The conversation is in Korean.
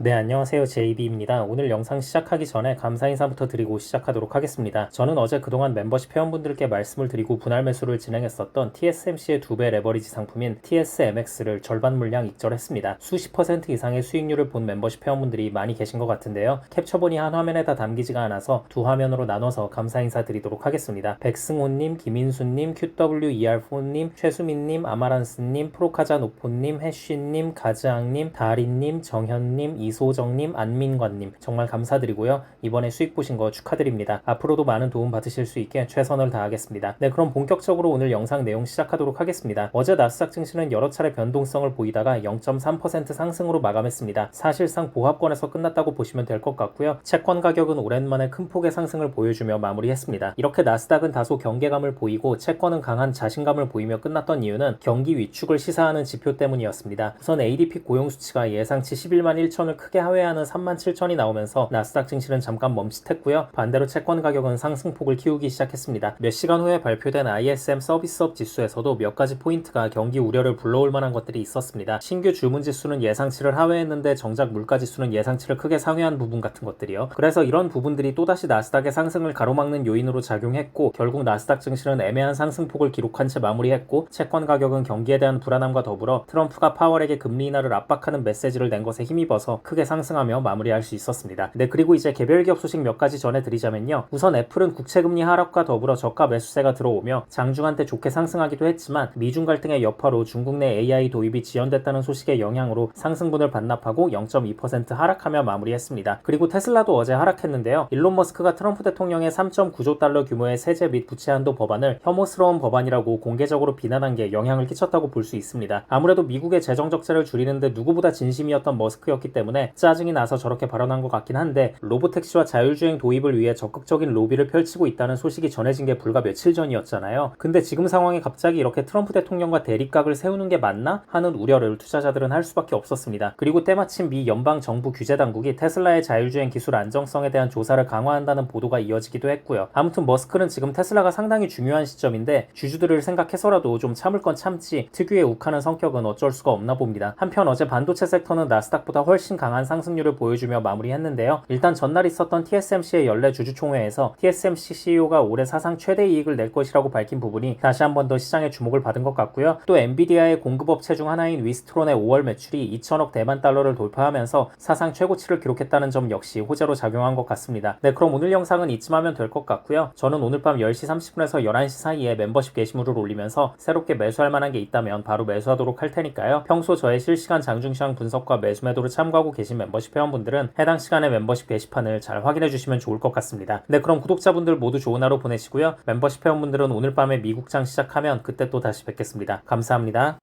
네, 안녕하세요. JB입니다. 오늘 영상 시작하기 전에 감사 인사부터 드리고 시작하도록 하겠습니다. 저는 어제 그동안 멤버십 회원분들께 말씀을 드리고 분할 매수를 진행했었던 TSMC의 두 배 레버리지 상품인 TSMX를 절반 물량 익절했습니다. 수십 퍼센트 이상의 수익률을 본 멤버십 회원분들이 많이 계신 것 같은데요. 캡처본이 한 화면에 다 담기지가 않아서 두 화면으로 나눠서 감사 인사 드리도록 하겠습니다. 백승호님, 김인수님, QWER4님, 최수민님, 아마란스님, 프로카자 노포님, 해쉬님, 가즈앙님, 다리님, 정현님, 이소정님, 안민관님 정말 감사드리고요. 이번에 수익 보신 거 축하드립니다. 앞으로도 많은 도움 받으실 수 있게 최선을 다하겠습니다. 네, 그럼 본격적으로 오늘 영상 내용 시작하도록 하겠습니다. 어제 나스닥 증시는 여러 차례 변동성을 보이다가 0.3% 상승으로 마감했습니다. 사실상 보합권에서 끝났다고 보시면 될 것 같고요. 채권 가격은 오랜만에 큰 폭의 상승을 보여주며 마무리했습니다. 이렇게 나스닥은 다소 경계감을 보이고 채권은 강한 자신감을 보이며 끝났던 이유는 경기 위축을 시사하는 지표 때문이었습니다. 우선 ADP 고용 수치가 예상치 11만 1천을 크게 하회하는 3만 7천이 나오면서 나스닥 증시는 잠깐 멈칫했고요. 반대로 채권 가격은 상승폭을 키우기 시작했습니다. 몇 시간 후에 발표된 ISM 서비스업 지수에서도 몇 가지 포인트가 경기 우려를 불러올 만한 것들이 있었습니다. 신규 주문 지수는 예상치를 하회했는데 정작 물가 지수는 예상치를 크게 상회한 부분 같은 것들이요. 그래서 이런 부분들이 또다시 나스닥의 상승을 가로막는 요인으로 작용했고 결국 나스닥 증시는 애매한 상승폭을 기록한 채 마무리했고 채권 가격은 경기에 대한 불안함과 더불어 트럼프가 파월에게 금리 인하를 압박하는 메시지를 낸 것에 힘입어서 크게 상승하며 마무리할 수 있었습니다. 네, 그리고 이제 개별 기업 소식 몇 가지 전해드리자면요. 우선 애플은 국채금리 하락과 더불어 저가 매수세가 들어오며 장중한테 좋게 상승하기도 했지만 미중 갈등의 여파로 중국 내 AI 도입이 지연됐다는 소식의 영향으로 상승분을 반납하고 0.2% 하락하며 마무리했습니다. 그리고 테슬라도 어제 하락했는데요. 일론 머스크가 트럼프 대통령의 3.9조 달러 규모의 세제 및 부채 한도 법안을 혐오스러운 법안이라고 공개적으로 비난한 게 영향을 끼쳤다고 볼 수 있습니다. 아무래도 미국의 재정 적자를 줄이는데 누구보다 진심이었던 머스크였기 때문에 짜증이 나서 저렇게 발언한 것 같긴 한데 로보택시와 자율주행 도입을 위해 적극적인 로비를 펼치고 있다는 소식이 전해진 게 불과 며칠 전이었잖아요. 근데 지금 상황에 갑자기 이렇게 트럼프 대통령과 대립각을 세우는 게 맞나 하는 우려를 투자자들은 할 수밖에 없었습니다. 그리고 때마침 미 연방 정부 규제 당국이 테슬라의 자율주행 기술 안정성에 대한 조사를 강화한다는 보도가 이어지기도 했고요. 아무튼 머스크는 지금 테슬라가 상당히 중요한 시점인데 주주들을 생각해서라도 좀 참을 건 참지 특유의 욱하는 성격은 어쩔 수가 없나 봅니다. 한편 어제 반도체 섹터는 나스닥보다 훨씬 강한 상승률을 보여주며 마무리했는데요. 일단 전날 있었던 TSMC의 연례 주주총회에서 TSMC CEO가 올해 사상 최대 이익을 낼 것이라고 밝힌 부분이 다시 한 번 더 시장의 주목을 받은 것 같고요. 또 엔비디아의 공급업체 중 하나인 위스트론의 5월 매출이 2천억 대만 달러를 돌파하면서 사상 최고치를 기록했다는 점 역시 호재로 작용한 것 같습니다. 네, 그럼 오늘 영상은 이쯤 하면 될 것 같고요. 저는 오늘 밤 10시 30분에서 11시 사이에 멤버십 게시물을 올리면서 새롭게 매수할 만한 게 있다면 바로 매수하도록 할 테니까요. 평소 저의 실시간 장중시장 분석과 매수 매도를 참고하고 계신 멤버십 회원분들은 해당 시간에 멤버십 게시판을 잘 확인해 주시면 좋을 것 같습니다. 네, 그럼 구독자분들 모두 좋은 하루 보내시고요. 멤버십 회원분들은 오늘 밤에 미국장 시작하면 그때 또 다시 뵙겠습니다. 감사합니다.